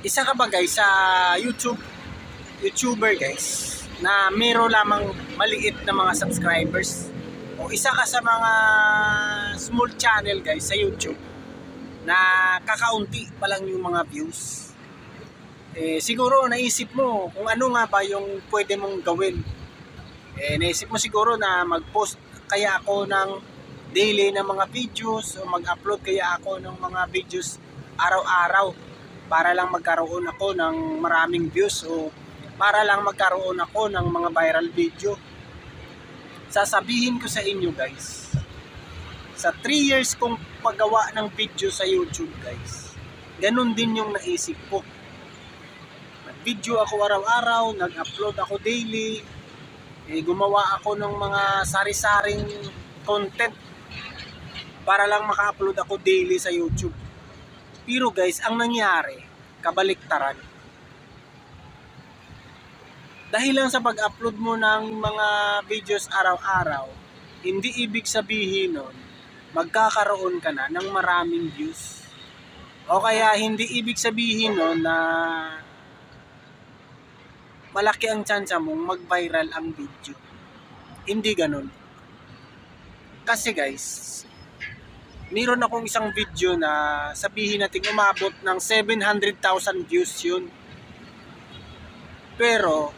isa ka ba guys sa YouTube YouTuber guys na meron lamang maliit na mga subscribers? O isa ka sa mga small channel guys sa YouTube na kakaunti pa lang yung mga views? Eh siguro naisip mo kung ano nga ba yung pwede mong gawin. Eh naisip mo siguro na mag-post kaya ako ng daily ng mga videos o mag-upload kaya ako ng mga videos araw-araw para lang magkaroon ako ng maraming views o para lang magkaroon ako ng mga viral video. Sasabihin ko sa inyo guys, sa 3 years kong paggawa ng video sa YouTube guys, ganun din yung naisip ko. Nag-video ako araw-araw, nag-upload ako daily, eh, gumawa ako ng mga sari-saring content para lang maka-upload ako daily sa YouTube. Pero guys, ang nangyari, kabaliktaran. Dahil lang sa pag-upload mo ng mga videos araw-araw, hindi ibig sabihin nun, magkakaroon ka na ng maraming views. O kaya hindi ibig sabihin nun na malaki ang tsansa mong mag-viral ang video. Hindi ganun. Kasi guys, meron akong isang video na sabihin natin umabot ng 700,000 views yun. Pero,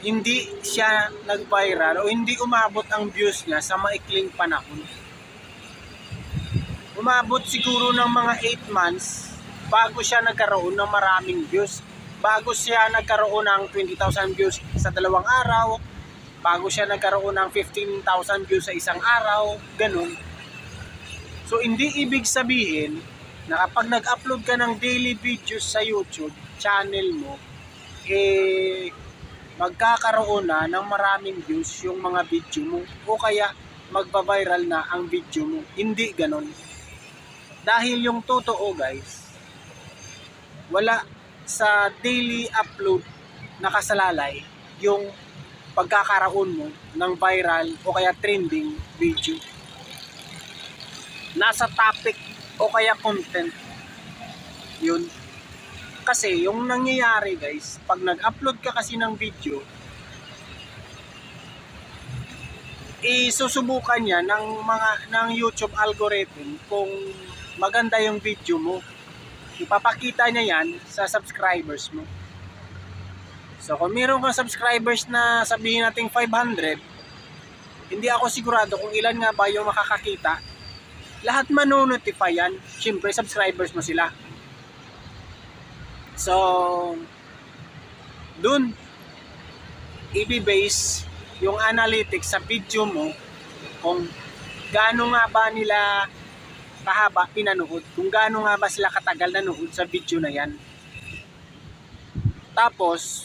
hindi siya nag-viral o hindi umabot ang views niya sa maikling panahon. Umabot siguro ng mga 8 months bago siya nagkaroon ng maraming views. Bago siya nagkaroon ng 20,000 views sa dalawang araw, bago siya nagkaroon ng 15,000 views sa isang araw, ganun. So hindi ibig sabihin na kapag nag-upload ka ng daily videos sa YouTube channel mo, eh magkakaroon na ng maraming views yung mga video mo o kaya magba-viral na ang video mo. Hindi ganon. Dahil yung totoo guys, wala sa daily upload nakasalalay yung pagkakaroon mo ng viral o kaya trending video. Nasa topic o kaya content yun. Kasi yung nangyayari guys, pag nag-upload ka kasi ng video, isusubukan niya ng mga ng YouTube algorithm kung maganda yung video mo. Ipapakita niya yan sa subscribers mo. So kung meron kang subscribers na sabihin natin 500, hindi ako sigurado kung ilan nga ba yung makakakita. Lahat manonotify yan. Siyempre subscribers mo sila. So, dun, i-base yung analytics sa video mo kung gaano nga ba nila kahaba pinanood, kung gaano nga ba sila katagal nanood sa video na yan. Tapos,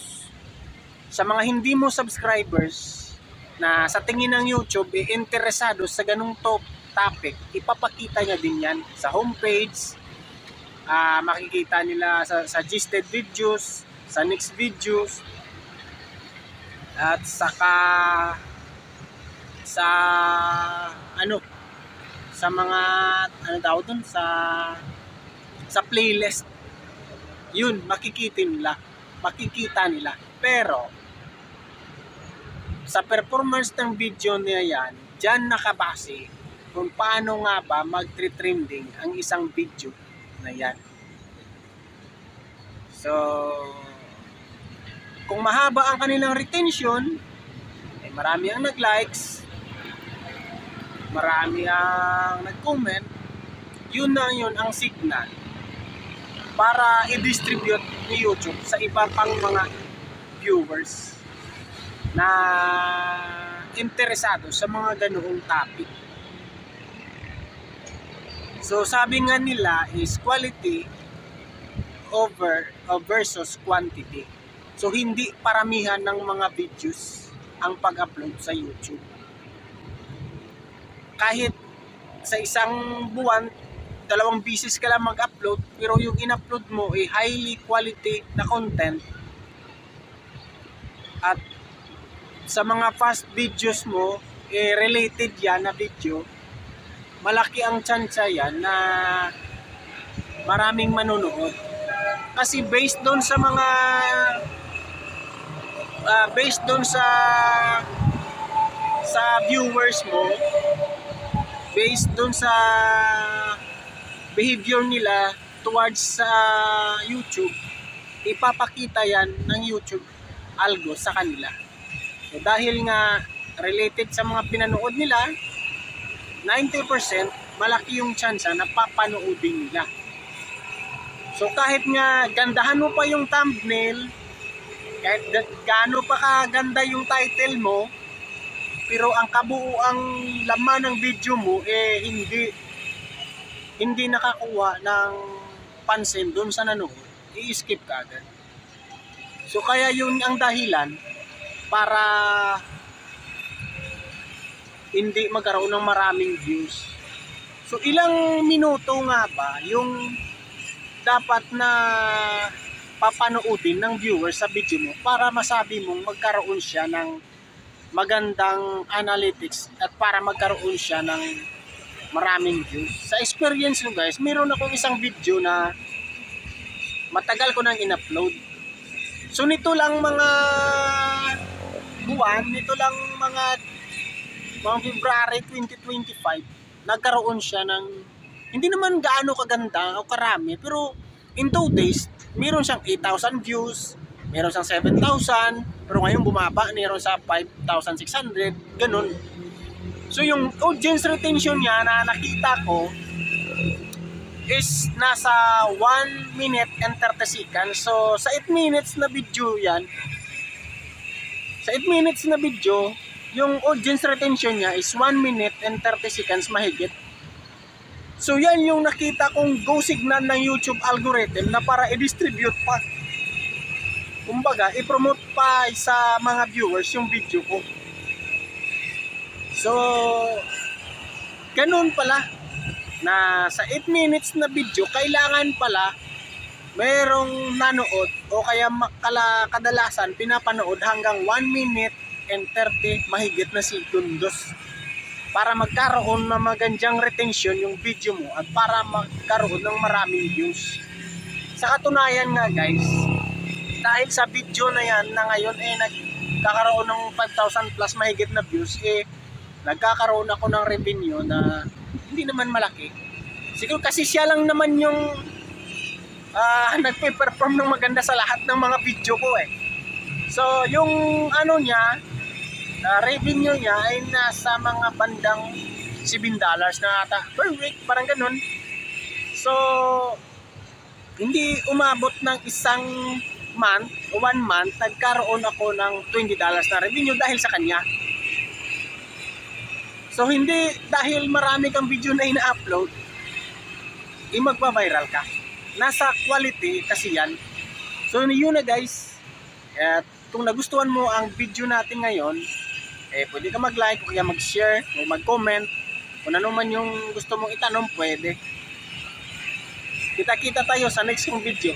sa mga hindi mo subscribers na sa tingin ng YouTube eh, interesado sa ganung top topic, ipapakita niya din yan sa homepage, ah makikita nila sa suggested videos, sa next videos, at saka sa ano sa mga ano daw dun? Sa sa playlist. Yun makikita nila makikita nila. Pero sa performance ng video niya yan dyan nakabase kung paano nga ba mag-trending ang isang video na yan. So kung mahaba ang kanilang retention, eh marami ang nag-likes, marami ang nag-comment, yun na yun ang signal para i-distribute ni YouTube sa iba pang mga viewers na interesado sa mga ganoong topic. So sabi nga nila is quality over uh, versus quantity. So hindi paramihan ng mga videos ang pag-upload sa YouTube. Kahit sa isang buwan, dalawang bisis ka lang mag-upload, pero yung in-upload mo ay highly quality na content at sa mga fast videos mo, eh, related yan na video, malaki ang chance yan na maraming manonood. Kasi based doon sa mga ah, based doon sa sa viewers mo, based doon sa behavior nila towards sa YouTube, ipapakita yan ng YouTube algo sa kanila. So dahil nga related sa mga pinanood nila, 90% malaki yung chance na papanoodin nila. So kahit nga gandahan mo pa yung thumbnail, kahit ga- gaano pa kaganda yung title mo, pero ang kabuuang laman ng video mo eh hindi hindi nakakuha ng pansin doon sa nanood, i-skip ka agad. So kaya yun ang dahilan para hindi magkaroon ng maraming views. So ilang minuto nga ba yung dapat na papanoodin ng viewers sa video mo para masabi mong magkaroon siya ng magandang analytics at para magkaroon siya ng maraming views. Sa experience ko guys, meron akong isang video na matagal ko nang in-upload. So nito lang mga buwan, nito lang mga mga February 2025, nagkaroon siya ng hindi naman gaano kaganda o karami, pero in 2 days, meron siyang 8,000 views, meron siyang 7,000, pero ngayon bumaba, meron sa 5,600, ganun. So yung audience retention niya na nakita ko is nasa 1 minute and 30 seconds. So sa 8 minutes na video yan, sa 8 minutes na video, yung audience retention niya is 1 minute and 30 seconds mahigit. So yan yung nakita kong go signal ng YouTube algorithm na para i-distribute pa. Kumbaga, i-promote pa sa mga viewers yung video ko. So, ganun pala na sa 8 minutes na video, kailangan pala merong nanood o kaya makala, kadalasan pinapanood hanggang 1 minute and 30 mahigit na sekundos para magkaroon ng magandang retention yung video mo at para magkaroon ng maraming views. Sa katunayan nga guys, dahil sa video na yan na ngayon eh nagkakaroon ng 5,000 plus mahigit na views eh nagkakaroon ako ng revenue na hindi naman malaki. Siguro kasi siya lang naman yung ah nagpe-perform ng maganda sa lahat ng mga video ko eh. So, yung ano niya, na revenue niya ay nasa mga bandang 7 dollars na ata per week, parang ganun. So, hindi umabot ng isang month one month, nagkaroon ako ng 20 dollars na revenue dahil sa kanya. So, hindi dahil marami kang video na ina-upload, eh magpa-viral ka. Nasa quality kasi yan. So, yun na guys. At kung nagustuhan mo ang video natin ngayon, eh pwede ka mag-like o kaya mag-share o mag-comment. Kung ano man yung gusto mong itanong, pwede. Kita-kita tayo sa next kong video.